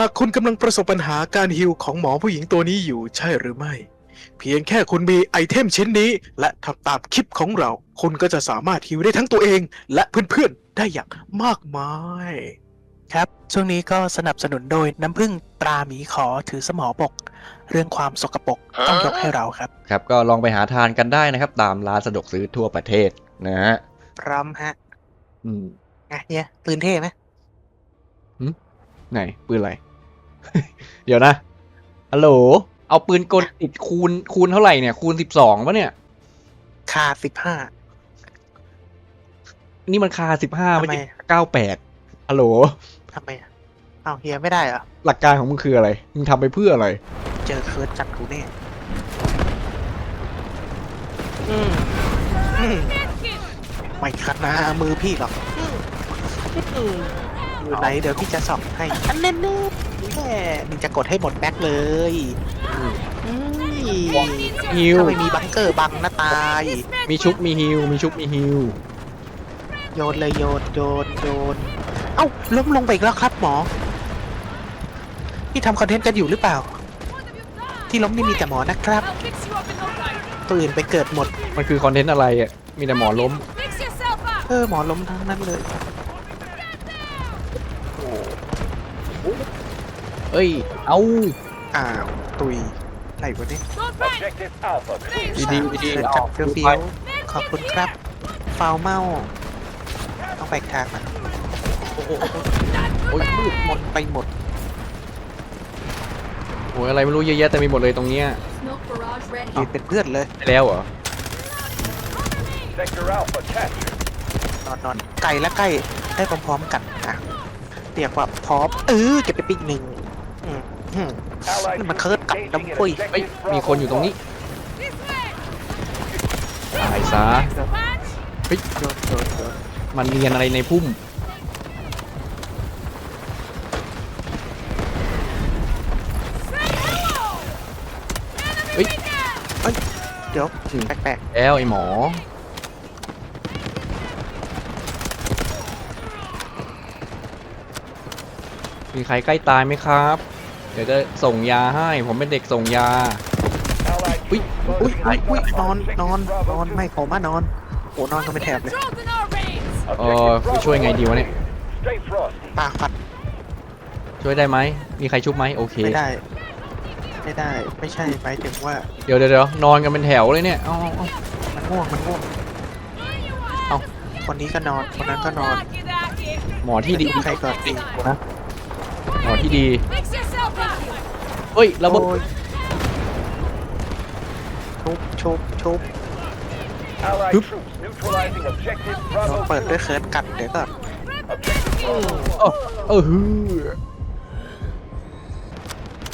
หากคุณกำลังประสบปัญหาการฮิวของหมอผู้หญิงตัวนี้อยู่ใช่หรือไม่ เพียงแค่คุณมีไอเทมชิ้นนี้ และทำตามคลิปของเรา คุณก็จะสามารถฮิวได้ทั้งตัวเอง และเพื่อนๆ ได้อย่างมากมาย ครับ ช่วงนี้ก็สนับสนุนโดยน้ำผึ้งตราหมีขอถือสมอบก เรื่องความสกปรกต้องยกให้เราครับ ครับก็ลองไปหาทานกันได้นะครับ ตามร้านสะดวกซื้อทั่วประเทศนะฮะพร้อมฮะอืมอะเนี่ยปืนเท่ไหมไหนปืนอะไร เดี๋ยวนะฮัลโหล เอาปืนกลติดคูณคูณเท่าไหร่เนี่ย คูณสิบสองปะเนี่ย คาสิบห้า นี่มันคาสิบห้าไม่ทำไมใช่เก้าแปดฮัลโหล ทำไมอะเอาเฮียไม่ได้เหรอ หลักการของมึงคืออะไร มึงทำไปเพื่ออะไร เจอเคิร์ดจัดกูแน่อืมอืมไม่ขัดหนามือพี่หรอกอืมอืมอยู่ไหนเดี๋ยวพี่จะส่องให้อันแน่นๆแม่มึงจะกดให้หมดแบ็คเลยอืมฮิว ถ้าไม่มีบังเกอร์บังหน้าตาย มีชุบมีฮิวมีชุบมีฮิวโยนเลยโยนโยนโยน เอ้าล้มลงไปอีกแล้วครับหมอ ที่ทำคอนเทนต์กันอยู่หรือเปล่า ที่ล้มนี่มีแต่หมอนะครับ I'll fix you up in no time. ตัวอื่นไปเกิดหมด มันคือคอนเทนต์อะไรอะมีแต่หมอล้ม Fix yourself up. เออหมอล้มทั้งนั้นเลย อ้ย เอา อ้าวตุยไหนวะเนี่ย Don't bang. Objective Alpha. ดีดีดีเดินเอาจับเฟี้ยวเฟี้ยวขอบคุณครับฟาวเมาต้องไปอีกทางมันโอ้โหโอ้ยมืดมนไปหมดโอ้ยอะไรไม่รู้เยอะแยะแต่มีหมดเลยตรงเนี้ย Smoke barrage ready. ยืนเป็นเพื่อนเลย ไปแล้วเหรอ Sector Alpha captured. นอนนอนไก่และไก่ได้พร้อมๆกันอะเรียกว่าพร้อมเออเก็บไปปีกหนึ่ง นี่มัน troops เคิร์ดกลับ engaging น้ำ in ปุ้ยเฮ้ย objective มีคนอยู่ตรงนี้ This way. ตายซะ Patch. เฮ้ยโยนโยนโยนมันเรียนอะไรในพุ่มเฮ้ยเดี๋ยวอืมแปลกแล้วไอ้หมอมีใครใกล้ตายไหมครับเดี๋ยวจะส่งยาให้ ผมเป็นเด็กส่งยา Allied Ui, troops ๆอุ้ย closing อุ้ย in อุ้ย on นอน Objective นอน Bravo นอน two. ไม่ผมอะนอนโอ้นอนกันเป็นแถบเลย Drones in our veins. Objective Ờ, Bravo ช่วยไงดีวะเนี่ย clear. Stay frosty. ปากฟัดช่วยได้ไหม มีใครชุบไหมโอเค ไม่ได้ ไม่ได้ไม่ใช่หมายถึงว่าเดี๋ยวเดี๋ยวเดี๋ยวนอนกันเป็นแถวเลยเนี่ย เอาเอาเอา มันง่วงมันง่วงเอ้าคนนี้ก็นอนคนนั้นก็นอน Rocky dacky. หมอที่ดี ใครก่อนดี นะ หมอที่ดี Fix yourself up. เฮ้ยระเบิดโอ้ยชุบชุบชุบ Allied Oop. troops neutralizing Objective เรา Bravo เปิด two. ด้วยเคิร์ดกัดเดี๋ยวก่อน Objective Bravo เออเออฮือ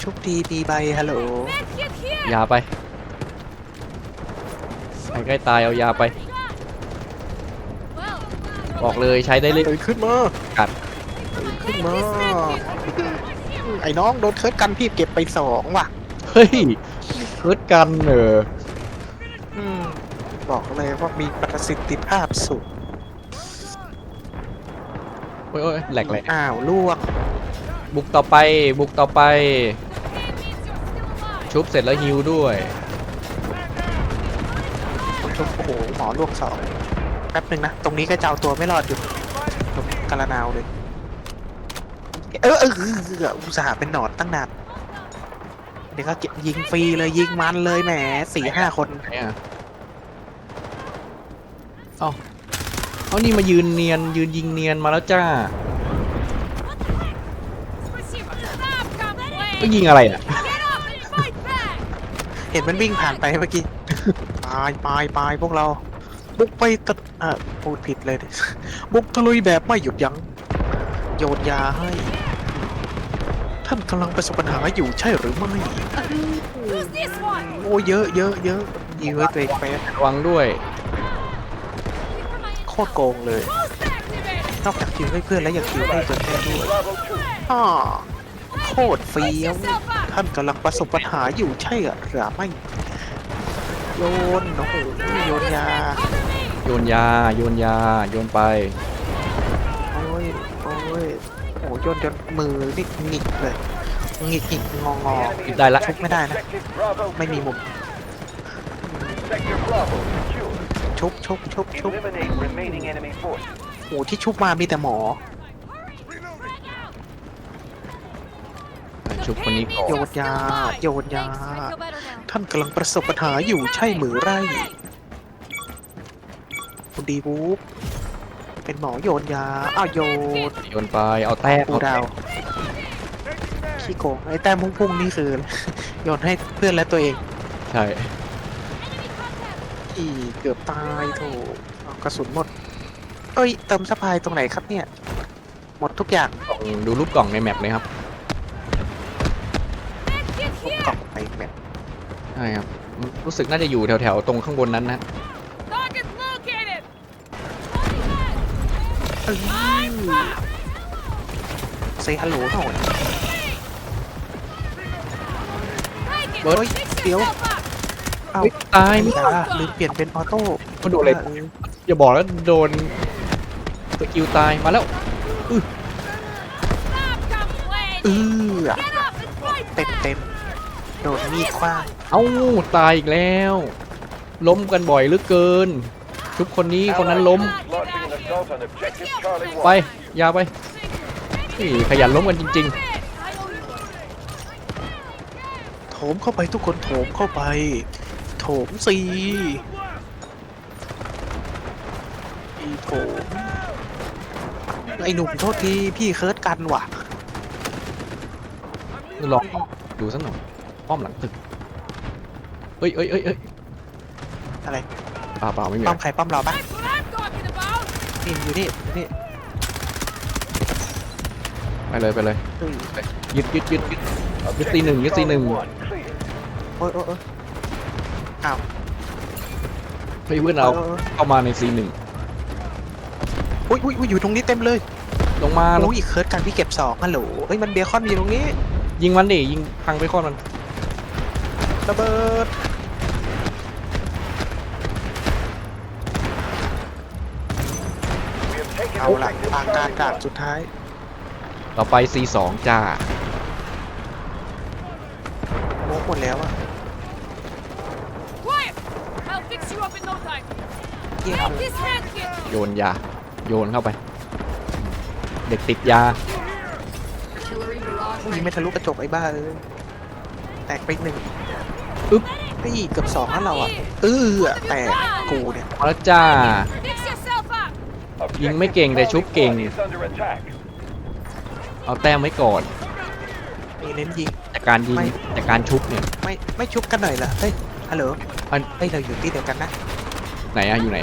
ชุบทีปีใบฮัลโหล Let's get here. ยาไปใครใกล้ตายเอายาไป Well, บอกเลยใช้ได้เลย ตื่นขึ้นมากัด ตื่นขึ้นมา ไอ้น้องโดนเคิร์ดกันพี่เก็บไปสองว่ะ เฮ้ยเคิร์ดกันเอออืมบอกเลยว่ามีประสิทธิภาพสูงโอ้ยโอ้ยแหลกแหลกอ้าวลวกบุกต่อไปบุกต่อไป means you're still alive. ชุบเสร็จแล้วฮิวด้วยชุบโอ้โหหมอลวกสองแป๊บหนึ่งนะ ตรงนี้ก็จะเอาตัวไม่รอดอยู่ตรงกระนาวเลย เออเออเอออุตส่าห์เป็นหนอดตั้งนานเดี๋ยวก็เก็บยิงฟรีเลยยิงมันเลยแหมสี่ห้าคนเนี่อาเอานี่มายืนเนียนยืนยิงเนียนมาแล้วจ้าก็ยิงอะไรอะเห็นมันวิ่งผ่านไปเมื่อกี้ตายตายตายพวกเรา บุกไปตัดอะพูดผิดเลย บุกทะลุยแบบไม่หยุดยั้งโยนยาให้ ท่านกำลังประสบปัญหาอยู่ใช่หรือไม่ Who's this one? โอ้เยอะเยอะเยอะยิงไว้ตัวเองไประวังด้วยโคตรโกงเลย Boost activated. นอกจากคิวให้เพื่อนแล้วยังคิวให้ตัวแทนด้วย Bravo two. อ้อโคตรเฟี้ Fix ยว yourself up. ท่านกำลังประสบปัญหาอยู่ใช่หรือไม่โยนโอ้โหโยนยา Cover me. โยนยา โยนยา โยนไปโอ้ ยโอ้ยโอ้ยโยนจนมือนี่หงิกเลยหงิกหงิกงองอ The enemy is ได้ละ attacking ไม่ได้นะ Objective Bravo ไม่มีมุม Sector Bravo secure. ชุบชุบชุบชุบ Eliminate remaining enemy forces. โอ้ที่ชุบมามีแต่หมอชุบคนนี้ก่อนโยนยาโยนยา Thanks, I feel better now. ท่านกำลังประสบปัญหาอยู่ใช่หรือไรคุณดีวูฟ เป็นหมอโยนยาอ้าวโยนโยนไปเอาแต้มปูเอาแต้ดาวมขี้โกงไอ้แต้มพุ่งๆนี่คือ โยนให้เพื่อนและตัวเองใช่ อีเกือบตายโถเอากระสุนหมด เอ้ยเติมสะพายตรงไหนครับเนี่ย หมดทุกอย่างลองดูรูปกล่องในแมปเลยครับ Let's get ทุก here. กล่องไปแบบใช่ครับรู้สึกน่าจะอยู่แถวๆตรงข้างบนนั้นนะ เอ้ยเซฮัลโหลหน่อย Break it. Bớt. Fix Yếu. yourself up. เอ้าเฮ้ยตายไม่ได้ลืมเปลี่ยนเป็นออโต้เขาโดนอะไรเอออย่าบอกแล้วโดนสกิลตายมาแล้ว Stop complaining. เออ Get up and fight เต็ม back. เต็มโดนมีดคว้างเอ้าตายอีกแล้ว ล้มกันบ่อยเหลือเกิน ทุกคนนี้คนนั้นล้ม Launching an assault on Objective Charlie ไป 1. ยาวไปนี่ขยันล้มกันจริง โถมเข้าไปทุกคนโถมเข้าไป โถมสีอีโถมไอหนุ่มโทษที พี่เคิร์ดกันว่ะๆลองดูสักหน่อยป้อมหลังตึกเอ้ยเอ้ยเอ้ยเอ้ยอะไรเป ล่าเปล่าไม่มีป้อะอมไรใครป้อมเราปะ That's what I'm talking about. นี่อยู่นี่นี่ไปเลยไปเลยเฮ้ยยึดยึดยึดยึดยึดตีหนึ่งยึดตีหนึ่ง Charlie 1 clear. โอ้ยโอ้ยโอ้ยอ้าวเฮ้ยเพื่อนเราโยโยเข้ามาในซีหนึ่งอุ้ยอุ้ยอุ้ยอยู่ตรงนี้เต็มเลย ลงมาลงอุ้ยเคิร์ดกันพี่เก็บสองฮัลโหลเฮ้ยมันเบคอนอยู่ตรงนี้ ยิงมันดิยิงพังไปข้อนมันระเบิด เอาหลัง Objective ทางการ Charlie กาด 1. สุดท้าย ต่อไป C2 จ้าโมกหมดแล้วอะ Quiet. I'll fix you up in no time. เยี่ยม Take this hand kit. โยนยา โยนเข้าไป เด็กติดยายิงไม่ทะลุกระจกไอ้บ้าเอ้ยแตกไปอีกหนึ่งอึ๊บ นี่เกือบสองแล้วเราอะเออแตกกูเนี่ยมาแล้วจ้า Fix yourself up. ยิงไม่เก่งแต่ชุบเก่ง Charlie 1 is under attack. เอาแต้มไว้ก่อนนี่เน้นยิง จากการยิงไม่ จากการชุบเนี่ยไม่ไม่ชุบกันหน่อยเหรอเฮ้ยฮัลโหลอันเฮ้ยเราอยู่ที่เดียวกันนะ ไหนอะอยู่ไหน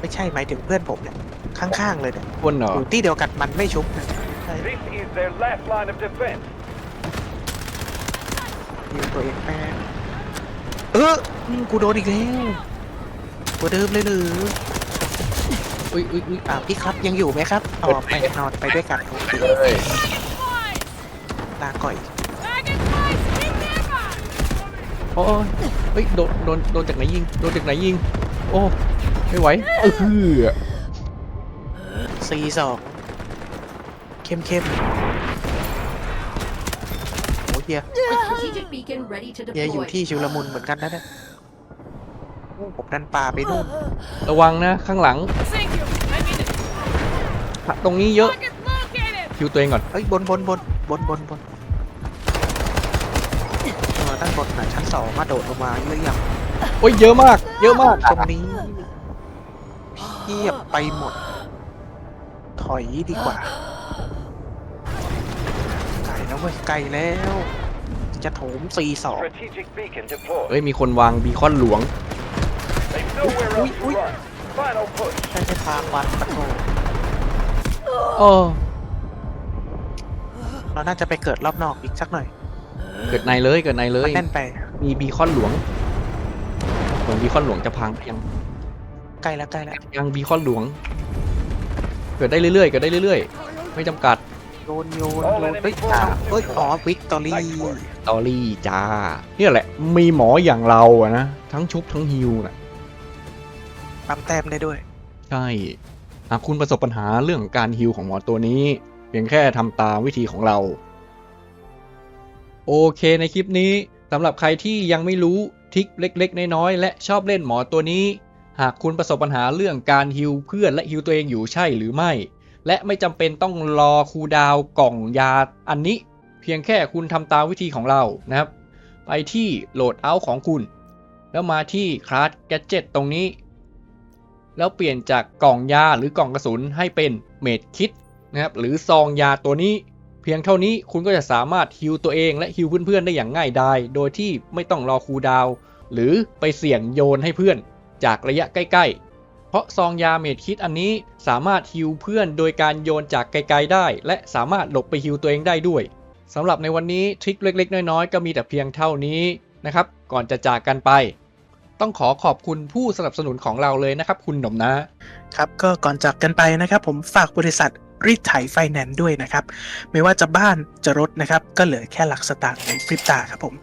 ไม่ใช่หมายถึงเพื่อนผมเนี่ยข้างๆเลยเนี่ยบนเหรออยู่ที่เดียวกันมันไม่ชุบนะใช่ This is their last line of defense. ยิงตัวเองแป้งเอออืมกูโดนอีกแล้วตัวเดิมเลยหรือ อุ้ยอุ้ยอุ้ยอ่าพี่ครับยังอยู่ไหมครับอ๋อไปนอนไปด้วยกันโอเคเอ้ย Boys. ลาก่อย Target boys. Hit them up. โอ้ยเฮ้ยโดนโดนโดนจากไหนยิงโดนจากไหนยิง โอ้ไม่ไหวเออซีสองเข้มเข้มโอ้เฮีย Strategic beacon ready to เฮียอยู่ deploy. ที่ชุลมุนเหมือนกันนะเนี่ยโอ้ผมดันปลาไปนู่นระวังนะข้างหลัง ตรงนี้เยอะ Target located. คิวตัวเองก่อน เอ้ยบนบนบนบนบนบนเออด้านบนน่ะชั้นสองมาโดดลงมาเยอะยังโอ้ยเยอะมาก เยอะมาก ตรงนี้เทียบไปหมด ถอยดีกว่า ไกลแล้วเว้ยไกลแล้ว จะโถมซีสอง Strategic beacon deployed. เฮ้ยมีคนวางบีคอนหลวง They've nowhere else to Ui, ui. run. Final push. ใช่ใช่ทางวัดปะโถ โอ้เราน่าจะไปเกิดรอบนอกอีกสักหน่อยเกิดในเลยเกิดในเลมัยนแน่นไปมีบีคอนหลวงเหมือนบีคอนหลวงจะพังยังใกล้แล้วใกล้แล้วยังบีคอนหลวง เกิดได้เรื่อยๆเกิดได้เรื่อยๆ ไม่จำกัดโยนโยนโยนเฮ้ยอ้าวเฮ้ยอ๋อวิกตอรี่ตอรี่จ้าเนี่ยแหละ มีหมออย่างเราอะนะ ทั้งชุบทั้งฮิวนะปั๊มแต้มได้ด้วย ใช่ หากคุณประสบปัญหาเรื่องการฮิวของหมอตัวนี้ เพียงแค่ทำตามวิธีของเรา โอเคในคลิปนี้สำหรับใครที่ยังไม่รู้ทิคเล็กๆ น้อยๆและชอบเล่นหมอตัวนี้ หากคุณประสบปัญหาเรื่องการฮิวเพื่อนและฮิวตัวเองอยู่ใช่หรือไม่ และไม่จำเป็นต้องรอคูดาวกล่องยาอันนี้ เพียงแค่คุณทำตามวิธีของเรานะครับ ไปที่โหลดเอาท์ของคุณ แล้วมาที่คลาสแกจ g ตตรงนี้ แล้วเปลี่ยนจากกล่องยาหรือกล่องกระสุนให้เป็นเมดคิดนะครับหรือซองยาตัวนี้ เพียงเท่านี้คุณก็จะสามารถฮิวตัวเองและฮิวเพื่อนๆได้อย่างง่ายดายโดยที่ไม่ต้องรอคูดาว หรือไปเสี่ยงโยนให้เพื่อน จากระยะใกล้ ๆ เพราะซองยาเมดคิดอันนี้สามารถฮิวเพื่อนโดยการโยนจากไกลๆได้ และสามารถหลบไปฮิวตัวเองได้ด้วยสำหรับในวันนี้ทริคเล็ก ๆ น้อยๆ ก็มีแต่เพียงเท่านี้นะครับก่อนจะจากกันไป ต้องขอขอบคุณผู้สนับสนุนของเราเลยนะครับ คุณหนมนะครับ ก็ก่อนจากกันไปนะครับ ผมฝากบริษัทรีดไถไฟแนนซ์ด้วยนะครับ ไม่ว่าจะบ้านจะรถนะครับ ก็เหลือแค่หลักสตางค์ในพริบตาครับผม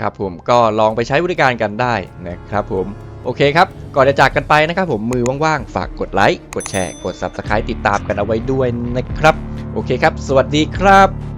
ครับผมก็ลองไปใช้บริการกันได้นะครับผมโอเคครับ ก่อนจะจากกันไปนะครับผมมือว่างๆ ฝากกดไลค์ กดแชร์ กด Subscribe ติดตามกันเอาไว้ด้วยนะครับ โอเคครับ สวัสดีครับ